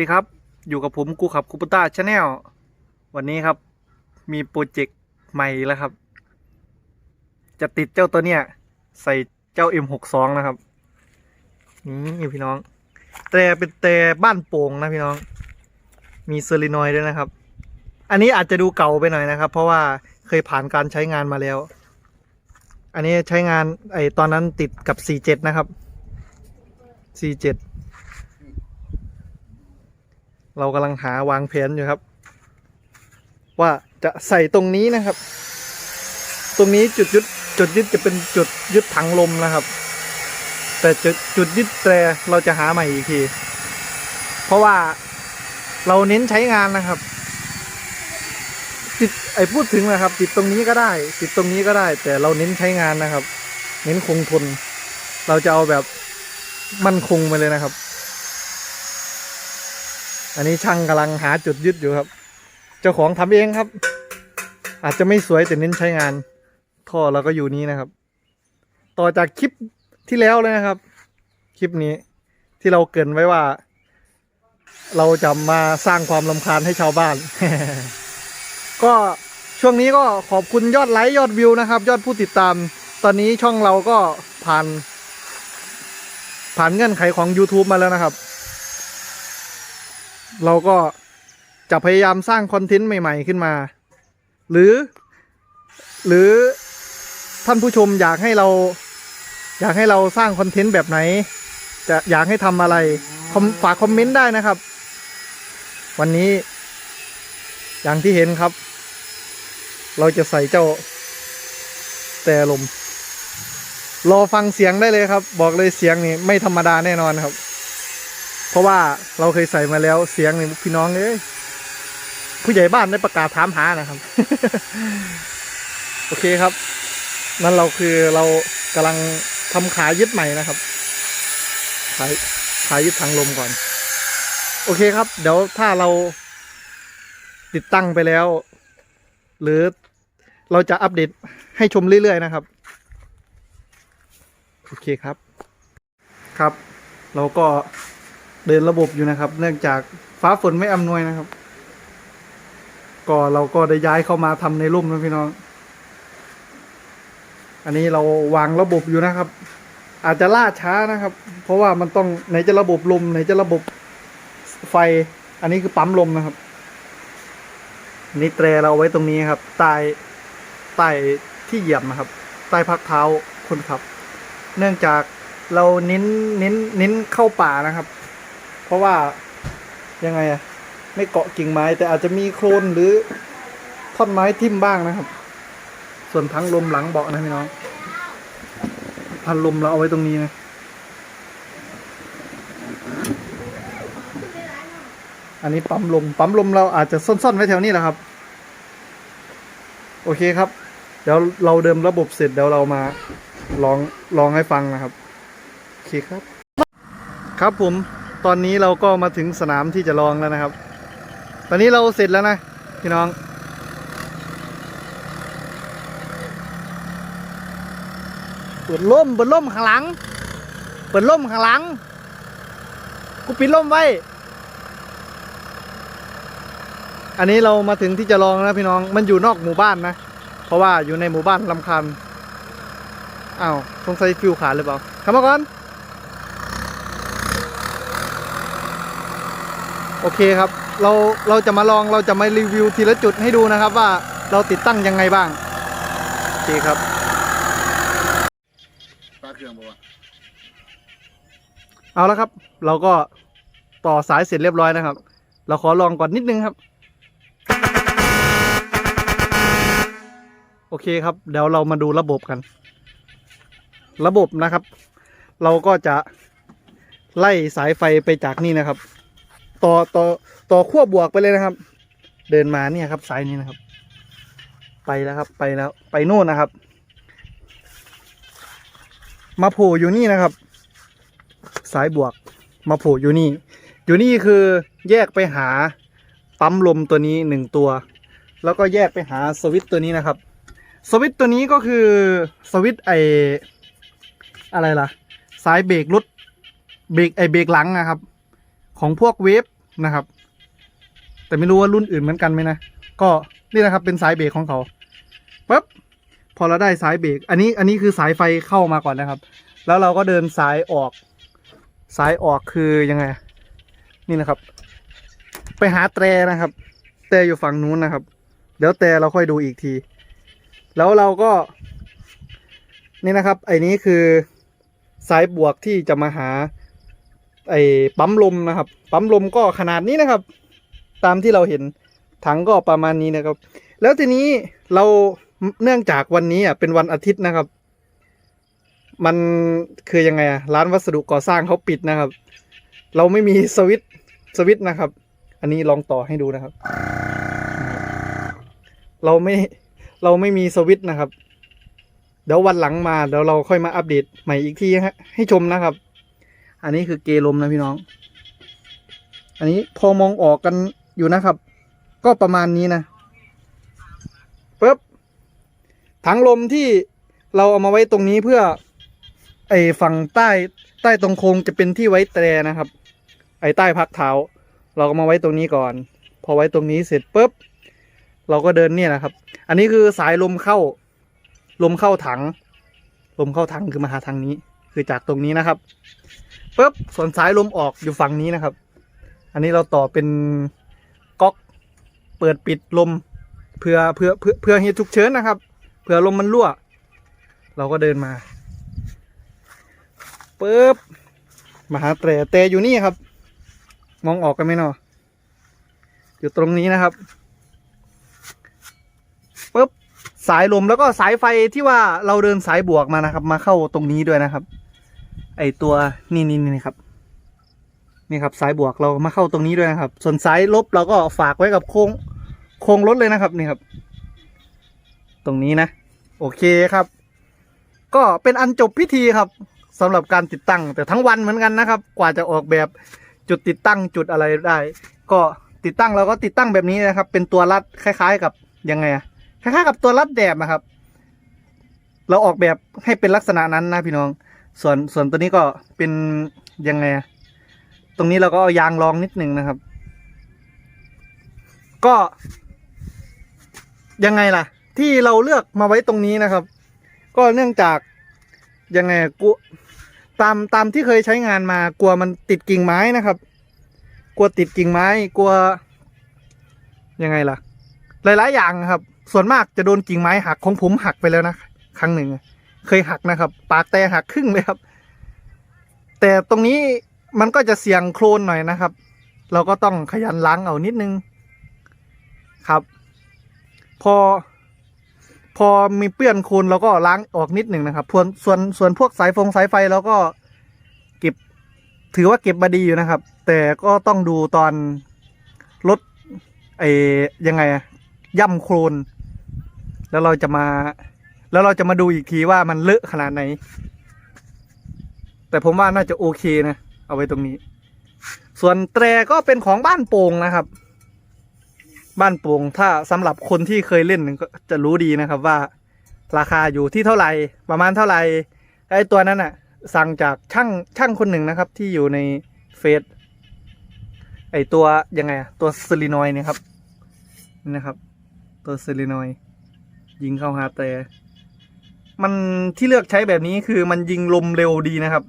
สวัสดีครับ อยู่กับผมกูขับคูปต้าชาแนลวันนี้ครับ มีโปรเจกต์ใหม่แล้วครับ จะติดเจ้าตัวเนี้ย ใส่เจ้า M62 นะครับนี่พี่น้อง แต่เป็นแต่บ้านโป่งนะพี่น้อง มีเซอรินอยด์ด้วยนะครับ อันนี้อาจจะดูเก่าไปหน่อยนะครับ เพราะว่าเคยผ่านการใช้งานมาแล้ว อันนี้ใช้งานไอตอนนั้นติดกับ 47 นะครับ 47 เรากำลังหาวางแผนอยู่ครับ ว่าจะใส่ตรงนี้นะครับ ตรงนี้จุดยึดจุดยึดจะเป็นจุดยึดถังลมนะครับ แต่จุดจุดยึดแตรเราจะหาใหม่อีกที เพราะว่าเราเน้นใช้งานนะครับ ติดไอ้พูดถึงนะครับ ติดตรงนี้ก็ได้ ติดตรงนี้ก็ได้ แต่เราเน้นใช้งานนะครับ เน้นคงทน เราจะเอาแบบมั่นคงไปเลยนะครับ อันนี้ช่างกำลังหาจุดยึดอยู่ครับ เจ้าของทำเองครับ อาจจะไม่สวยแต่เน้นใช้งาน ท่อเราก็อยู่นี้นะครับ ต่อจากคลิปที่แล้วเลยนะครับ คลิปนี้ที่เราเกินไว้ว่า เราจะมาสร้างความลำคาญให้ชาวบ้าน ก็ช่วงนี้ก็ขอบคุณยอดไลค์ยอดวิวนะครับ ยอดผู้ติดตาม ตอนนี้ช่องเราก็ผ่าน ผ่านเงื่อนไขของ YouTube มาแล้วนะครับ เราก็จะพยายามสร้างคอนเทนต์ใหม่ ๆ ขึ้นมา หรือ หรือท่านผู้ชมอยากให้เรา อยากให้เราสร้างคอนเทนต์แบบไหน จะอยากให้ทำอะไรฝากคอมเมนต์ได้นะครับ วันนี้ อย่างที่เห็นครับ เราจะใส่เจ้า แต่ลมรอฟังเสียงได้เลยครับ บอกเลยเสียงนี่ไม่ธรรมดาแน่นอนครับ เพราะว่าเราเคยใส่มาแล้วเสียงนี่พี่น้องเอ้ยผู้ใหญ่บ้านได้ประกาศถามหานะครับ โอเคครับ นั่นเราคือเรากำลังทำขายึดใหม่นะครับขาขายึดทางลมก่อน โอเคครับ เดี๋ยวถ้าเราติดตั้งไปแล้ว หรือเราจะอัปเดตให้ชมเรื่อยๆนะครับ โอเคครับ ครับ เราก็ เดินระบบอยู่นะครับ เนื่องจากฟ้าฝนไม่อำนวยนะครับ ก็เราก็ได้ย้ายเข้ามาทำในร่มนะพี่น้อง อันนี้เราวางระบบอยู่นะครับ อาจจะล่าช้านะครับ เพราะว่ามันต้องไหนจะระบบลมไหนจะระบบไฟ อันนี้คือปั๊มลมนะครับนี่แตรเราเอาไว้ตรงนี้ครับใต้ใต้ที่เหยียบนะครับ ใต้พักเท้าคนขับ เนื่องจากเราเน้นเน้นเน้นเข้าป่านะครับ เพราะว่ายังไงอะไม่เกาะกิ่งไม้ แต่อาจจะมีโคลนหรือท่อนไม้ทิ่มบ้างนะครับ ส่วนพังลมหลังเบาะนะพี่น้อง พันลมเราเอาไว้ตรงนี้นะอันนี้ปั๊มลม ปั๊มลมเราอาจจะซ่อนๆไว้แถวนี้แหละครับ โอเคครับ เดี๋ยวเราเดิมระบบเสร็จเดี๋ยวเรามาลองลองให้ฟังนะครับ โอเคครับ ครับผม ตอนนี้เราก็มาถึงสนามที่จะลองแล้วนะครับ ตอนนี้เราเสร็จแล้วนะพี่น้อง เปิดล่มเปิดล่มข้างหลัง เปิดล่มข้างหลัง กูปิดล่มไว้ อันนี้เรามาถึงที่จะลองนะพี่น้อง มันอยู่นอกหมู่บ้านนะ เพราะว่าอยู่ในหมู่บ้านลำคาญอ้าวสงสัยฟิวขาดหรือเปล่าข้ามาก่อน โอเคครับ เราเราจะมาลองเราจะมารีวิวทีละจุดให้ดูนะครับว่าเราติดตั้งยังไงบ้าง โอเคครับปลาเครื่องบอกว่าเอาแล้วครับ เราก็ต่อสายเสร็จเรียบร้อยนะครับ เราขอลองก่อนนิดนึงครับ โอเคครับ เดี๋ยวเรามาดูระบบกัน ระบบนะครับ เราก็จะไล่สายไฟไปจากนี่นะครับ ต่อต่อต่อขั้วบวกไปเลยนะครับ เดินมาเนี่ยครับสายนี้นะครับ ไปแล้วครับไปแล้ว ไปโน่นนะครับ มาโผล่อยู่นี่นะครับ สายบวกมาโผล่อยู่นี่ อยู่นี่คือแยกไปหาปั๊มลมตัวนี้หนึ่งตัว แล้วก็แยกไปหาสวิตตัวนี้นะครับ สวิตตัวนี้ก็คือสวิตไออะไรล่ะ สายเบรกรถเบรกไอเบรกหลังนะครับ ของพวกเวฟ นะครับ แต่ไม่รู้ว่ารุ่นอื่นเหมือนกันไหมนะ ก็นี่นะครับเป็นสายเบรกของเขาปั๊บพอเราได้สายเบรกอันนี้อันนี้คือสายไฟเข้ามาก่อนนะครับ แล้วเราก็เดินสายออก สายออกคือยังไง นี่นะครับ ไปหาแตรนะครับ แตรอยู่ฝั่งนู้นนะครับ เดี๋ยวแตรเราค่อยดูอีกที แล้วเราก็ นี่นะครับไอ้นี้คือสายบวกที่จะมาหา ไอ้ปั๊มลมนะครับ ปั๊มลมก็ขนาดนี้นะครับ ตามที่เราเห็นถังก็ประมาณนี้นะครับ แล้วทีนี้เราเนื่องจากวันนี้อะเป็นวันอาทิตย์นะครับ มันคือยังไงอะร้านวัสดุก่อสร้างเขาปิดนะครับ เราไม่มีสวิตสวิตนะครับ อันนี้ลองต่อให้ดูนะครับ เราไม่เราไม่มีสวิตนะครับ เดี๋ยววันหลังมาเดี๋ยวเราค่อยมาอัปเดตใหม่อีกทีให้ชมนะครับ อันนี้คือเกลมนะพี่น้อง อันนี้พอมองออกกันอยู่นะครับ ก็ประมาณนี้นะปึ๊บถังลมที่เราเอามาไว้ตรงนี้เพื่อ ไอ้ฝั่งใต้ใต้ตรงโค้งจะเป็นที่ไว้แตรนะครับ ไอ้ใต้พักเท้า เราก็มาไว้ตรงนี้ก่อน พอไว้ตรงนี้เสร็จปุ๊บเราก็เดินเนี่ยนะครับ อันนี้คือสายลมเข้า ลมเข้าถัง ลมเข้าถังคือมาหาทางนี้ คือจากตรงนี้นะครับ ปุ๊บส่วนสายลมออกอยู่ฝั่งนี้นะครับ อันนี้เราต่อเป็นก๊อกเปิดปิดลมเพื่อเพื่อเพื่อเพื่อเหตุฉุกเฉินนะครับเผื่อลมมันรั่ว เราก็เดินมาปุ๊บมาหาแตรแตรอยู่นี่ครับ มองออกกันไหมเนาะอยู่ตรงนี้นะครับปุ๊บสายลมแล้วก็สายไฟที่ว่าเราเดินสายบวกมานะครับ มาเข้าตรงนี้ด้วยนะครับ ไอตัวนี่นี่นี่ครับนี่ครับสายบวกเรามาเข้าตรงนี้ด้วยนะครับ ส่วนสายลบเราก็ฝากไว้กับโครงโครงรถเลยนะครับนี่ครับ ตรงนี้นะ โอเคครับ ก็เป็นอันจบพิธีครับสำหรับการติดตั้ง แต่ทั้งวันเหมือนกันนะครับ กว่าจะออกแบบจุดติดตั้งจุดอะไรได้ ก็ติดตั้งเราก็ติดตั้งแบบนี้นะครับ เป็นตัวรัดคล้าย ๆ กับยังไงอะคล้ายๆกับตัวรัดแดบนะครับ เราออกแบบให้เป็นลักษณะนั้นนะพี่น้อง ส่วนส่วนตัวนี้ก็เป็นยังไง ตรงนี้เราก็เอายางรองนิดหนึ่งนะครับ ก็ ยังไงล่ะ ที่เราเลือกมาไว้ตรงนี้นะครับ ก็เนื่องจากยังไงกลัวตามตามที่เคยใช้งานมากลัวมันติดกิ่งไม้นะครับ กลัวติดกิ่งไม้ กลัว ยังไงล่ะ หลายๆอย่างครับ ส่วนมากจะโดนกิ่งไม้หักของผมหักไปแล้วนะ ครั้งหนึ่ง เคยหักนะครับ ปากแต่หักครึ่งเลยครับ แต่ตรงนี้มันก็จะเสี่ยงโคลนหน่อยนะครับ เราก็ต้องขยันล้างเอานิดนึงครับ พอ พอมีเปื้อนโคลนเราก็ล้างออกนิดหนึ่งนะครับส่วนส่วนส่วนพวกสายฟงสายไฟเราก็เก็บ ถือว่าเก็บมาดีอยู่นะครับ แต่ก็ต้องดูตอนลดไอ้ยังไงย่ำโคลนแล้วเราจะมา แล้วเราจะมาดูอีกทีว่ามันเลอะขนาดไหน แต่ผมว่าน่าจะโอเคนะ เอาไว้ตรงนี้ ส่วนแตรก็เป็นของบ้านโป่งนะครับ บ้านโป่งถ้าสำหรับคนที่เคยเล่นก็จะรู้ดีนะครับว่า ราคาอยู่ที่เท่าไหร่ประมาณเท่าไหร่ไอ้ตัวนั้นอะสั่งจากช่างช่างคนหนึ่งนะครับ ที่อยู่ในเฟซไอตัวยังไงอะตัวซิลินอยเนี่ยครับนี่นะครับ ตัวซิลินอยยิงเข้าหาแต่ มันที่เลือกใช้แบบนี้คือมันยิงลมเร็วดีนะครับ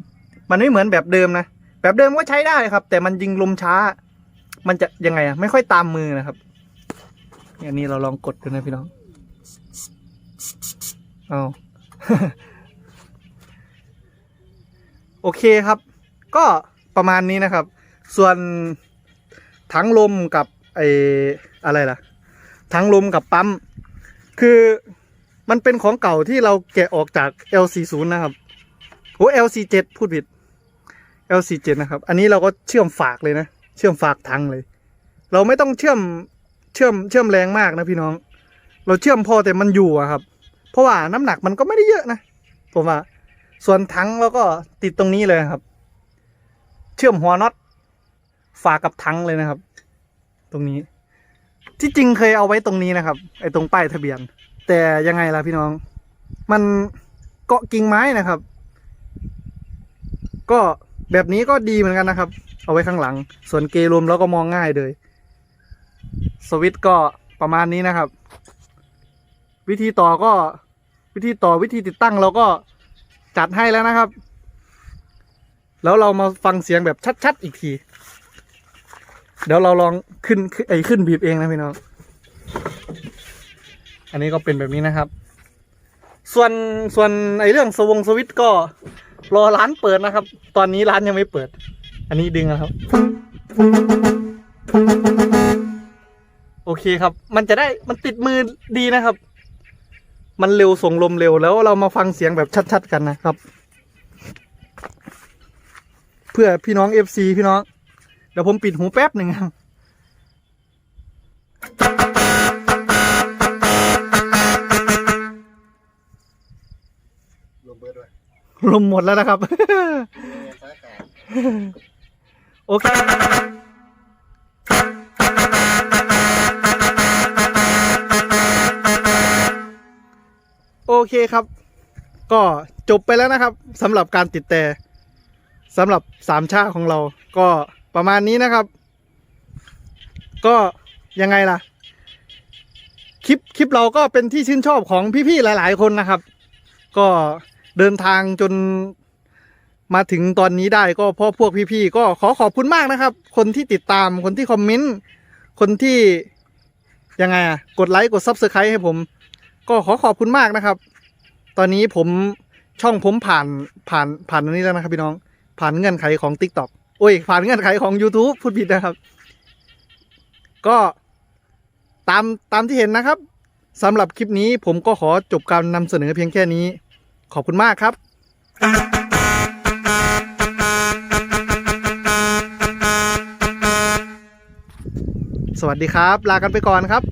มันไม่เหมือนแบบเดิมนะ แบบเดิมก็ใช้ได้ครับ แต่มันยิงลมช้า มันจะยังไงอะไม่ค่อยตามมือนะครับอันนี้เราลองกดดูนะพี่น้อง เอาโอเคครับ ก็ประมาณนี้นะครับ ส่วนถังลมกับไออะไรล่ะถังลมกับปั๊ม คือ มันเป็นของเก่าที่เราแกะออกจาก L40 นะครับโอ้ L47 พูดผิด L47 นะครับ อันนี้เราก็เชื่อมฝากเลยนะ เชื่อมฝากถังเลย เราไม่ต้องเชื่อมเชื่อมเชื่อมแรงมากนะพี่น้อง เราเชื่อมพอแต่มันอยู่อะครับ เพราะว่าน้ำหนักมันก็ไม่ได้เยอะนะผมว่า ส่วนถังเราก็ติดตรงนี้เลยครับ เชื่อมหัวน็อตฝากับถังเลยนะครับ ตรงนี้ ที่จริงเคยเอาไว้ตรงนี้นะครับ ไอ้ตรงป้ายทะเบียน แต่ยังไงล่ะพี่น้อง มันเกาะกิ่งไม้นะครับ ก็แบบนี้ก็ดีเหมือนกันนะครับ เอาไว้ข้างหลัง ส่วนเกย์รวมแล้วก็มองง่ายเลย สวิตช์ก็ประมาณนี้นะครับ วิธีต่อก็วิธีต่อวิธีติดตั้งเราก็จัดให้แล้วนะครับ แล้วเรามาฟังเสียงแบบชัดๆอีกที เดี๋ยวเราลองขึ้นขึ้นไอ้ขึ้นบีบเองนะพี่น้อง อันนี้ก็เป็นแบบนี้นะครับ ส่วนส่วนไอเรื่องสวงสวิตก็รอร้านเปิดนะครับ ตอนนี้ร้านยังไม่เปิด อันนี้ดึงนะครับ โอเคครับ มันจะได้มันติดมือดีนะครับ มันเร็วส่งลมเร็วแล้วเรามาฟังเสียงแบบชัด ๆ กันนะครับ เพื่อพี่น้องเอฟซีพี่น้อง เดี๋ยวผมปิดหูแป๊บหนึ่งครับ ลงเบิร์ดด้วย ลมหมดแล้วนะครับ โอเคโอเคครับ ก็จบไปแล้วนะครับสำหรับการติดแต่สำหรับสามชาของเรา ก็ประมาณนี้นะครับ ก็ยังไงล่ะ คลิปคลิปเราก็เป็นที่ชื่นชอบของพี่ๆหลาย ๆ คนนะครับ ก็ เดินทางจนมาถึงตอนนี้ได้ก็เพราะพวกพี่ๆก็ขอขอบคุณมากนะครับ คนที่ติดตามคนที่คอมเมนต์คนที่ยังไงอะกดไลค์กดซับสไครต์ให้ผม ก็ขอขอบคุณมากนะครับ ตอนนี้ผมช่องผมผ่านผ่านผ่านอันนี้แล้วนะครับพี่น้องผ่านเงื่อนไขของ Tik t o อกโอ้ย ผ่านเงื่อนไขของ YouTube พูดผิดนะครับ ก็ตามตามที่เห็นนะครับสำหรับคลิปนี้ผมก็ขอจบการนำเสนอเพียงแค่นี้ ขอบคุณมากครับสวัสดีครับ ลากันไปก่อนครับ